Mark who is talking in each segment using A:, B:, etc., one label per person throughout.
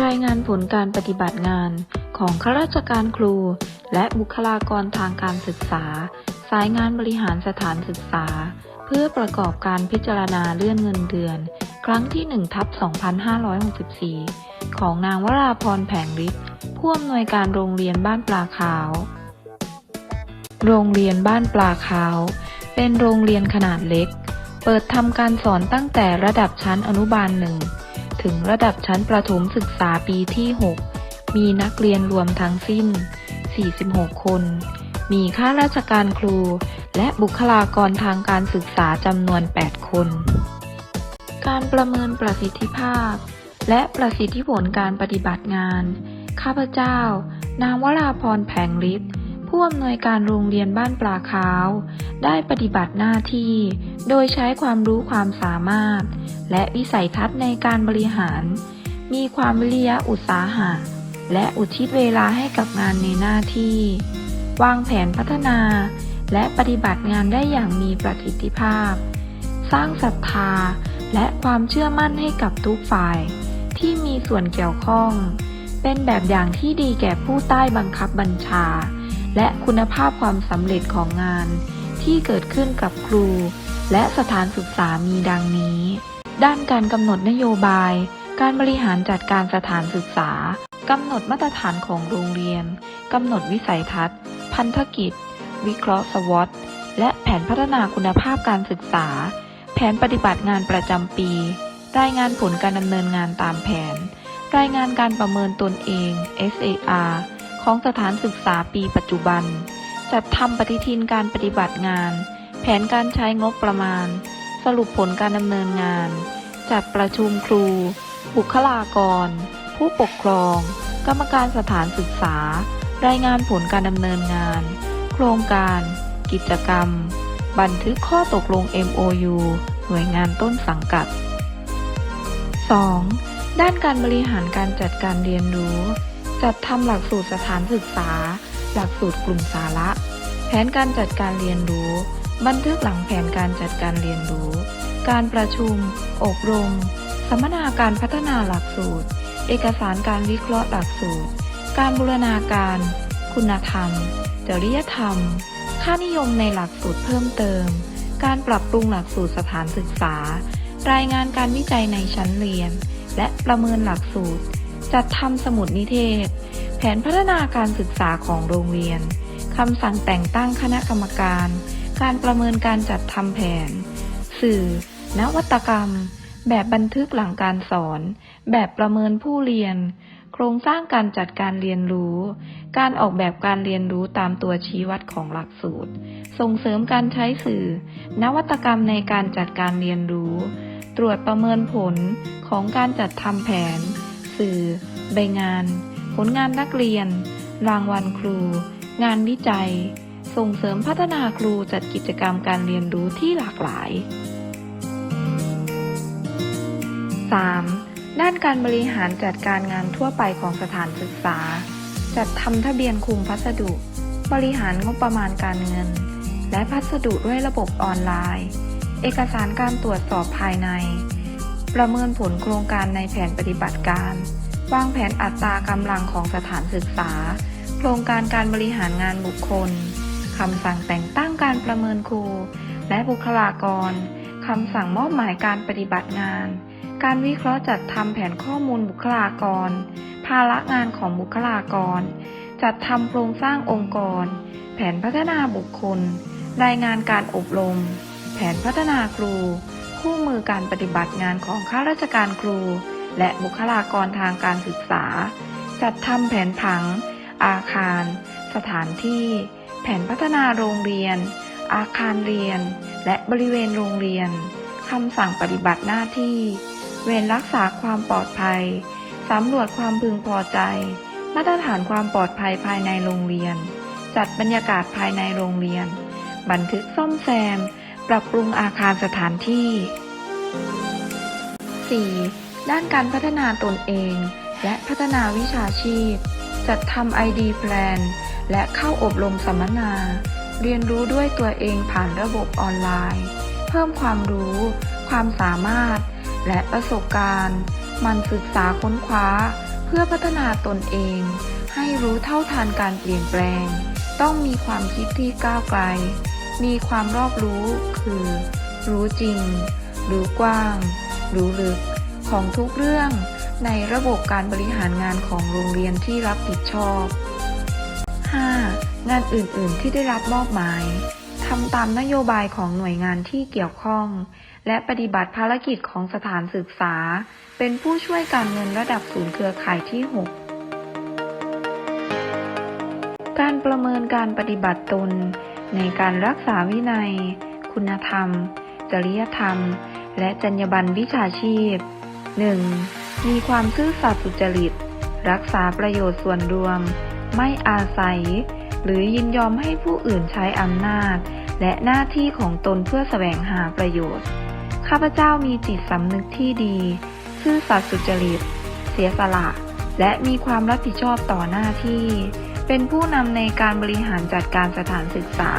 A: รายงานผลการปฏิบัติงานของข้าราชการครู และบุคลากรทางการศึกษา สายงานบริหารสถานศึกษา เพื่อประกอบการพิจารณาเลื่อนเงินเดือน ครั้งที่1ทับ2564 ของนางวราพรแผงฤทธิ์ผู้อำนวยการโรงเรียนบ้านปลาขาว โรงเรียนบ้านปลาขาว เป็นโรงเรียนขนาดเล็ก เปิดทำการสอนตั้งแต่ระดับชั้นอนุบาลหนึ่ง ถึงระดับชั้นประถมศึกษาปีที่ 6 มีนักเรียนรวมทั้งสิ้น 46 คน มีข้าราชการครู และบุคลากรทางการศึกษาจำนวน 8 คน การประเมินประสิทธิภาพ และประสิทธิผลการปฏิบัติงาน ข้าพเจ้า นางวราพรแผงฤทธิ์ผู้อำนวยการโรงเรียนบ้านปลาขาว ได้ปฏิบัติหน้าที่ โดยใช้ความรู้ความสามารถ และวิสัยทัศน์ในการบริหาร มีความวิริยะอุตสาหะ และอุทิศเวลาให้กับงานในหน้าที่ วางแผนพัฒนา และปฏิบัติงานได้อย่างมีประสิทธิภาพ สร้างศรัทธาและความเชื่อมั่นให้กับทุกฝ่าย ที่มีส่วนเกี่ยวข้อง เป็นแบบอย่างที่ดีแก่ผู้ใต้บังคับบัญชา และคุณภาพความสำเร็จของงานที่เกิดขึ้นกับครู และสถานศึกษามีดังนี้ ด้านการกำหนดนโยบาย การบริหารจัดการสถานศึกษากำหนดมาตรฐานของโรงเรียนกำหนดวิสัยทัศน์ พันธกิจ วิเคราะห์สวอตและแผนพัฒนาคุณภาพการศึกษา แผนปฏิบัติงานประจำปี รายงานผลการดำเนินงานตามแผน รายงานการประเมินตนเอง SAR ของสถานศึกษาปีปัจจุบัน จัดทำปฏิทินการปฏิบัติงาน แผนการใช้งบประมาณ สรุปผลการดำเนินงาน จัดประชุมครู บุคลากร ผู้ปกครอง กรรมการสถานศึกษา รายงานผลการดำเนินงาน โครงการ กิจกรรม บันทึกข้อตกลง MOU หน่วยงานต้นสังกัด 2. ด้านการบริหารการจัดการเรียนรู้ จัดทำหลักสูตรสถานศึกษา หลักสูตรกลุ่มสาระ แผนการจัดการเรียนรู้ บันทึกหลังแผนการจัดการเรียนรู้ การประชุม อบรม สัมมนาการพัฒนาหลักสูตร เอกสารการวิเคราะห์หลักสูตร การบูรณาการ คุณธรรม จริยธรรม ค่านิยมในหลักสูตรเพิ่มเติม การปรับปรุงหลักสูตรสถานศึกษา รายงานการวิจัยในชั้นเรียน และประเมินหลักสูตร จัดทำสมุดนิเทศ แผนพัฒนาการศึกษาของโรงเรียนคำสั่งแต่งตั้งคณะกรรมการ การประเมินการจัดทำแผน สื่อ นวัตกรรม แบบบันทึกหลังการสอน แบบประเมินผู้เรียน โครงสร้างการจัดการเรียนรู้ การออกแบบการเรียนรู้ตามตัวชี้วัดของหลักสูตร ส่งเสริมการใช้สื่อ นวัตกรรมในการจัดการเรียนรู้ ตรวจประเมินผลของการจัดทำแผน สื่อ ใบงาน ผลงานนักเรียน รางวัลครู งานวิจัย ส่งเสริมพัฒนาครูจัดกิจกรรมการเรียนรู้ที่หลากหลาย 3. ด้านการบริหารจัดการงานทั่วไปของสถานศึกษา จัดทำทะเบียนคุมพัสดุ บริหารงบประมาณการเงิน และพัสดุด้วยระบบออนไลน์ เอกสารการตรวจสอบภายใน ประเมินผลโครงการในแผนปฏิบัติการ วางแผนอัตรากำลังของสถานศึกษา โครงการการบริหารงานบุคคล คำสั่งแต่งตั้งการประเมินครู และบุคลากร คำสั่งมอบหมายการปฏิบัติงาน การวิเคราะห์จัดทำแผนข้อมูลบุคลากร ภาระงานของบุคลากร จัดทำโครงสร้างองค์กร แผนพัฒนาบุคคล รายงานการอบรม แผนพัฒนาครู คู่มือการปฏิบัติงานของข้าราชการครู และบุคลากรทางการศึกษา จัดทำแผนผัง อาคาร สถานที่ แผนพัฒนาโรงเรียน อาคารเรียน และบริเวณโรงเรียน คำสั่งปฏิบัติหน้าที่ เวรรักษาความปลอดภัย สำรวจความพึงพอใจ มาตรฐานความปลอดภัยภายในโรงเรียน จัดบรรยากาศภายในโรงเรียน บันทึกซ่อมแซม ปรับปรุงอาคารสถานที่ 4. ด้านการพัฒนาตนเอง และพัฒนาวิชาชีพ จัดทำ ID Plan และเข้าอบรมสัมมนา เรียนรู้ด้วยตัวเองผ่านระบบออนไลน์ เพิ่มความรู้ ความสามารถ และประสบการณ์ มันศึกษาค้นคว้า เพื่อพัฒนาตนเอง ให้รู้เท่าทันการเปลี่ยนแปลง ต้องมีความคิดที่ก้าวไกล มีความรอบรู้คือ รู้จริง รู้กว้าง รู้ลึก ของทุกเรื่องในระบบการบริหารงานของโรงเรียนที่รับผิดชอบ งานอื่น ๆ ที่ได้รับมอบหมายทำตามนโยบายของหน่วยงานที่เกี่ยวข้อง และปฏิบัติภารกิจของสถานศึกษา เป็นผู้ช่วยการเงินระดับศูนย์เครือข่ายที่ 6 การประเมินการปฏิบัติตน ในการรักษาวินัย คุณธรรม จริยธรรม และจรรยาบรรณวิชาชีพ 1. มีความซื่อสัตย์สุจริต รักษาประโยชน์ส่วนรวม ไม่อาศัย หรือยินยอมให้ผู้อื่นใช้อำนาจ และหน้าที่ของตนเพื่อแสวงหาประโยชน์ ข้าพเจ้ามีจิตสำนึกที่ดี ซื่อสัตย์สุจริต เสียสละ และมีความรับผิดชอบต่อหน้าที่ เป็นผู้นำในการบริหารจัดการสถานศึกษา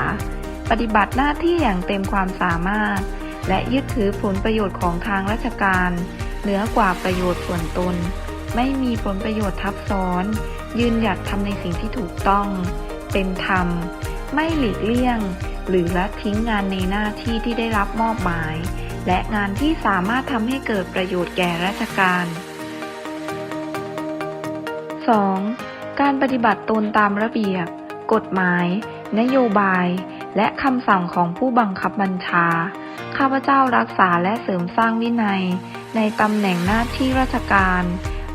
A: ปฏิบัติหน้าที่อย่างเต็มความสามารถ และยึดถือผลประโยชน์ของทางราชการ เหนือกว่าประโยชน์ส่วนตน ไม่มีผลประโยชน์ทับซ้อนยืนหยัดทำในสิ่งที่ถูกต้อง เป็นธรรม ไม่หลีกเลี่ยง หรือละทิ้งงานในหน้าที่ที่ได้รับมอบหมาย และงานที่สามารถทำให้เกิดประโยชน์แก่ราชการ 2. การปฏิบัติตนตามระเบียบ กฎหมาย นโยบาย และคำสั่งของผู้บังคับบัญชา ข้าพเจ้ารักษาและเสริมสร้างวินัย ในตำแหน่งหน้าที่ราชการ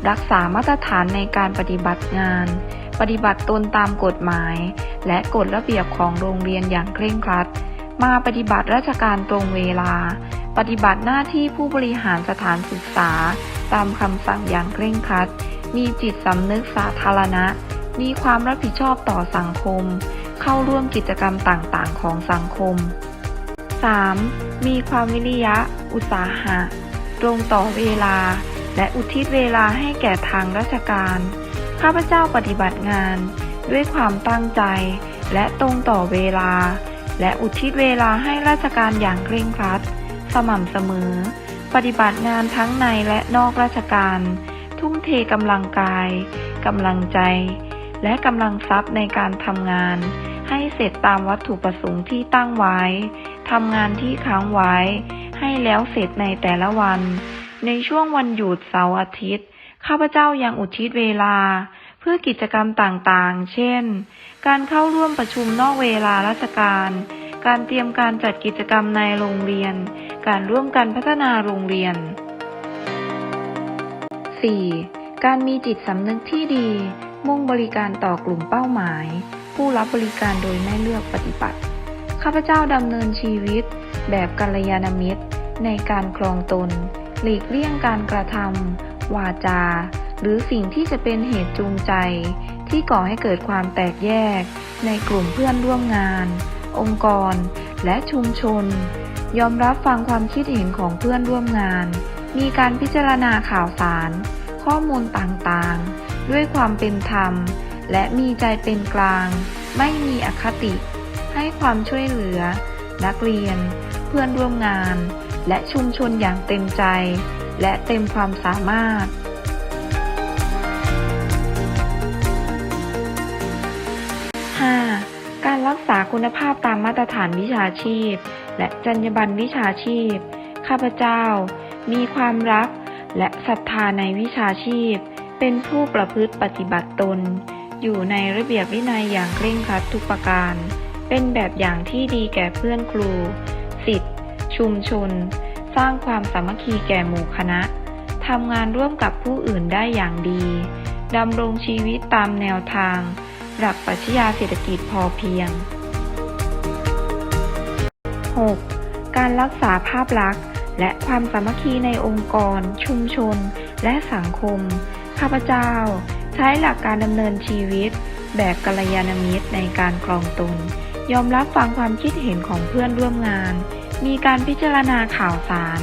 A: รักษามาตรฐานในการปฏิบัติงาน ปฏิบัติตนตามกฎหมาย และกฎระเบียบของโรงเรียนอย่างเคร่งครัด มาปฏิบัติราชการตรงเวลา ปฏิบัติหน้าที่ผู้บริหารสถานศึกษา ตามคำสั่งอย่างเคร่งครัด มีจิตสำนึกสาธารณะ มีความรับผิดชอบต่อสังคม เข้าร่วมกิจกรรมต่างๆ ของสังคม 3. มีความวิริยะ อุตสาหะ ตรงต่อเวลา และอุทิศเวลาให้แก่ทางราชการ ข้าพเจ้าปฏิบัติงานด้วยความตั้งใจ และตรงต่อเวลา และอุทิศเวลาให้ราชการอย่างเคร่งครัด สม่ำเสมอ ปฏิบัติงานทั้งในและนอกราชการ ทุ่มเทกำลังกายกำลังใจ และกำลังทรัพย์ในการทำงาน ให้เสร็จตามวัตถุประสงค์ที่ตั้งไว้ทำงานที่ค้างไว้ ให้แล้วเสร็จในแต่ละวัน ในช่วงวันหยุดเสาร์อาทิตย์ ข้าพเจ้ายังอุทิศเวลา เพื่อกิจกรรมต่างๆ เช่น การเข้าร่วมประชุมนอกเวลาราชการ การเตรียมการจัดกิจกรรมในโรงเรียน การร่วมกันพัฒนาโรงเรียน 4. การมีจิตสำนึกที่ดี มุ่งบริการต่อกลุ่มเป้าหมาย ผู้รับบริการโดยไม่เลือกปฏิบัติ ข้าพเจ้าดำเนินชีวิต แบบกัลยาณมิตร ในการครองตน หลีกเลี่ยงการกระทำ วาจา หรือสิ่งที่จะเป็นเหตุจูงใจ ที่ก่อให้เกิดความแตกแยก ในกลุ่มเพื่อนร่วมงาน องค์กร และชุมชน ยอมรับฟังความคิดเห็นของเพื่อนร่วมงาน มีการพิจารณาข่าวสาร ข้อมูลต่างๆ ด้วยความเป็นธรรม และมีใจเป็นกลาง ไม่มีอคติ ให้ความช่วยเหลือ นักเรียน เพื่อนร่วมงาน และชุมชนอย่างเต็มใจ และเต็มความสามารถ 5. การรักษาคุณภาพตามมาตรฐานวิชาชีพ และจรรยาบรรณวิชาชีพ ข้าพเจ้า มีความรักและศรัทธาในวิชาชีพ เป็นผู้ประพฤติปฏิบัติตน อยู่ในระเบียบวินัยอย่างเคร่งครัดทุกประการ เป็นแบบอย่างที่ดีแก่เพื่อนครู สิทธิ์ชุมชน สร้างความสามัคคีแก่หมู่คณะทำงานร่วมกับผู้อื่นได้อย่างดีดำรงชีวิตตามแนวทาง หลักปรัชญาเศรษฐกิจพอเพียง 6. การรักษาภาพลักษณ์ และความสามัคคีในองค์กร ชุมชน และสังคม ข้าพเจ้า ใช้หลักการดำเนินชีวิต แบบกัลยาณมิตรในการครองตน ยอมรับฟังความคิดเห็นของเพื่อนร่วมงาน มีการพิจารณาข่าวสาร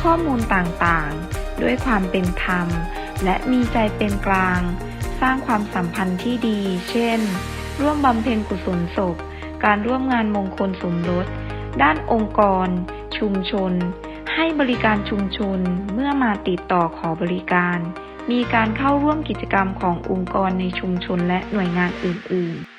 A: ข้อมูลต่างๆ ด้วยความเป็นธรรม และมีใจเป็นกลาง สร้างความสัมพันธ์ที่ดี เช่น ร่วมบำเพ็ญกุศลศพ การร่วมงานมงคลสมรส ด้านองค์กร ชุมชน ให้บริการชุมชนเมื่อมาติดต่อขอบริการ มีการเข้าร่วมกิจกรรมขององค์กรในชุมชนและหน่วยงานอื่น ๆ